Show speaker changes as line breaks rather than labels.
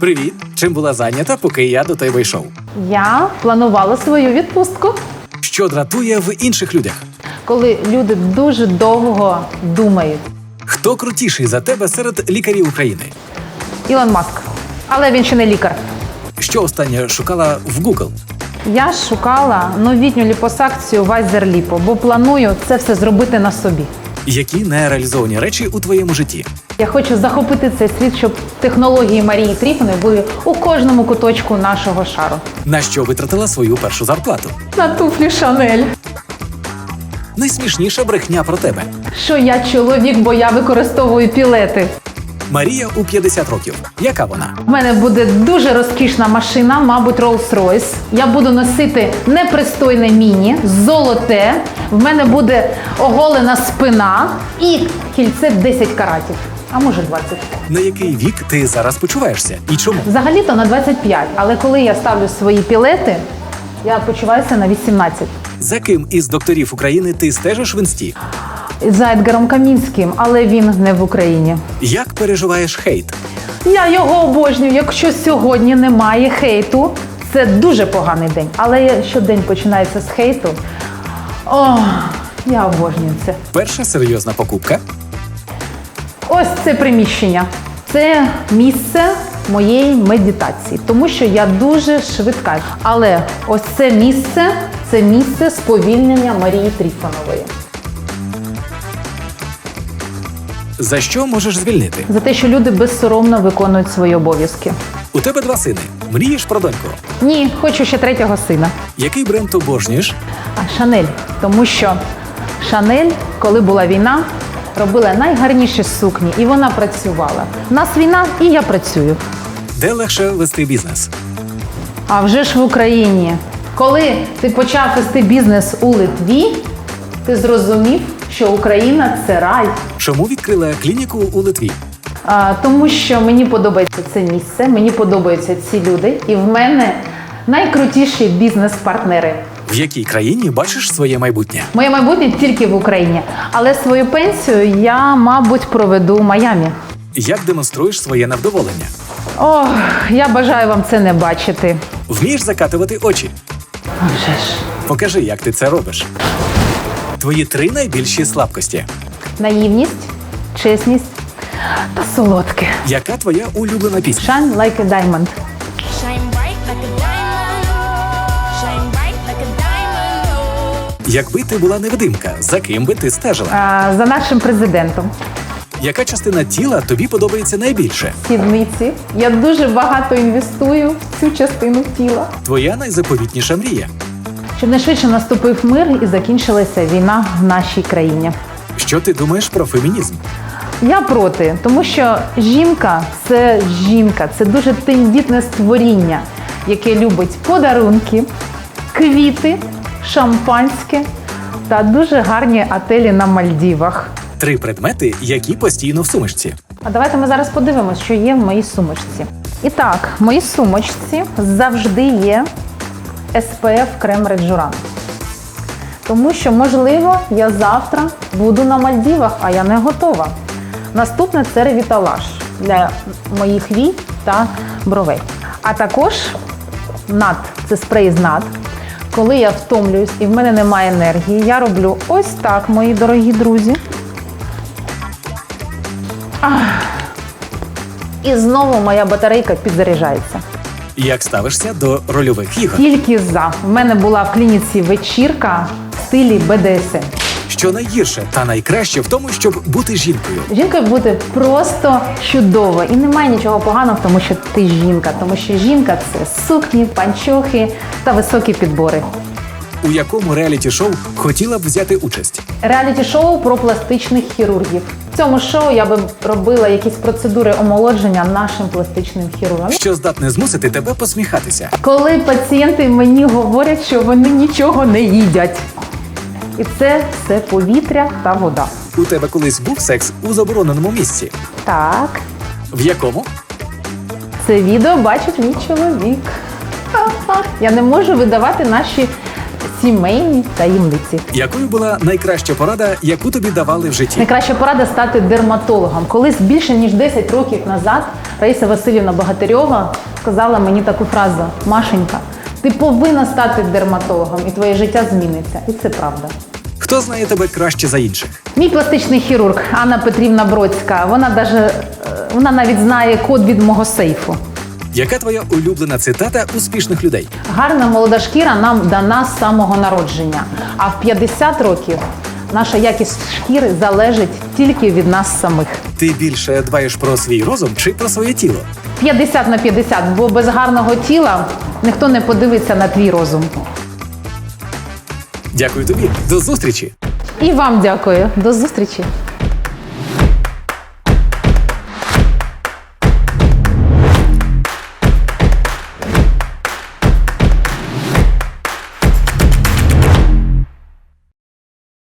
Привіт! Чим була зайнята, поки я до тебе йшов?
Я планувала свою відпустку,
Що дратує в інших людях?
коли люди дуже довго думають.
Хто крутіший за тебе серед лікарів України?
Ілон Маск. Але він ще не лікар.
Що останнє шукала в Google?
Я шукала новітню ліпосакцію Вайзер Ліпо, бо планую це все зробити на собі.
Які нереалізовані речі у твоєму житті?
Я хочу захопити цей світ, щоб технології Марії Тріфони були у кожному куточку нашого шару.
На що витратила свою першу зарплату?
На туфлі Шанель.
Найсмішніша брехня про тебе.
Що я чоловік, бо я використовую пілети.
Марія у 50 років. Яка вона?
У мене буде дуже розкішна машина, мабуть, Rolls-Royce. Я буду носити непристойне міні, золоте. В мене буде оголена спина і кільце 10 каратів, а може 20.
На який вік ти зараз почуваєшся? І чому?
Взагалі-то на 25, але коли я ставлю свої пілети, я почуваюся на 18.
За ким із докторів України ти стежиш в інсті?
За Едгаром Камінським, але він не в Україні.
Як переживаєш хейт?
Я його обожнюю. Якщо сьогодні немає хейту, це дуже поганий день. Але якщо день починається з хейту, о, я обожнюю це.
Перша серйозна покупка.
Це приміщення. Це місце моєї медитації, тому що я дуже швидка. Але ось це місце це місце сповільнення Марії Тріфонової.
За що можеш звільнити?
За те, що люди безсоромно виконують свої обов'язки.
У тебе два сини. Мрієш про доньку.
Ні, хочу ще третього сина.
Який бренд обожнюєш?
А Шанель, тому що Шанель, коли була війна, робила найгарніші сукні, і вона працювала. У нас війна, і я працюю.
Де легше вести бізнес?
А вже ж в Україні. Коли ти почав вести бізнес у Литві, ти зрозумів, що Україна це рай.
Чому відкрила клініку у Литві?
А, тому що мені подобається це місце, мені подобаються ці люди, і в мене найкрутіші бізнес-партнери.
В якій країні бачиш своє майбутнє?
Моє майбутнє тільки в Україні, але свою пенсію я, мабуть, проведу в Майамі.
Як демонструєш своє невдоволення?
Ох, я бажаю вам це не бачити.
Вмієш закатувати очі?
А вже ж.
Покажи, як ти це робиш. Твої три найбільші слабкості.
Наївність, чесність та солодке.
Яка твоя улюблена пісня?
Shine
like a diamond.
Якби ти була невидимка, за ким би ти стежила?
А, за нашим президентом.
Яка частина тіла тобі подобається найбільше?
Сідниці. Я дуже багато інвестую в цю частину тіла.
Твоя найзаповітніша мрія.
Щоб найшвидше наступив мир і закінчилася війна в нашій країні.
Що ти думаєш про фемінізм?
Я проти, тому що жінка це жінка, це дуже тендітне створіння, яке любить подарунки, квіти, шампанське та дуже гарні отелі на Мальдівах.
Три предмети, які постійно в сумочці.
А давайте ми зараз подивимося, що є в моїй сумочці. І так, в моїй сумочці завжди є SPF крем Реджуран. Тому що, можливо, я завтра буду на Мальдівах, а я не готова. Наступне це ревіталаш для моїх вій та бровей. А також над це спрей з над. Коли я втомлююсь і в мене немає енергії, я роблю ось так, мої дорогі друзі. І знову моя батарейка підзаряджається.
Як ставишся до рольових ігор?
Тільки за. В мене була в клініці вечірка в стилі БДСМ.
Що найгірше та найкраще в тому, щоб бути жінкою?
Жінкою бути просто чудово. І немає нічого поганого в тому, що ти жінка, тому що жінка це сукні, панчохи та високі підбори.
У якому реаліті-шоу хотіла б взяти участь?
Реаліті-шоу про пластичних хірургів. В цьому шоу я би робила якісь процедури омолодження нашим пластичним хірургам.
Що здатне змусити тебе посміхатися?
Коли пацієнти мені говорять, що вони нічого не їдять. І це все повітря та вода.
У тебе колись був секс у забороненому місці?
Так,
В якому?
це відео бачить мій чоловік. Ха-ха. Я не можу видавати наші сімейні таємниці.
Якою була найкраща порада, яку тобі давали в житті?
Найкраща порада стати дерматологом. Колись більше ніж 10 років назад Раїса Васильівна Богатирьова сказала мені таку фразу: Машенька, ти повинна стати дерматологом, і твоє життя зміниться. І це правда.
Хто знає тебе краще за інших?
Мій пластичний хірург Анна Петрівна Бродська. Вона даже, е, вона навіть знає код від мого сейфу.
Яка твоя улюблена цитата успішних людей?
Гарна молода шкіра нам дана з самого народження. А в 50 років наша якість шкіри залежить тільки від нас самих.
Ти більше дбаєш про свій розум чи про своє тіло?
50 на 50, бо без гарного тіла ніхто не подивиться на твій розум.
Дякую тобі. До зустрічі!
І вам дякую. До зустрічі.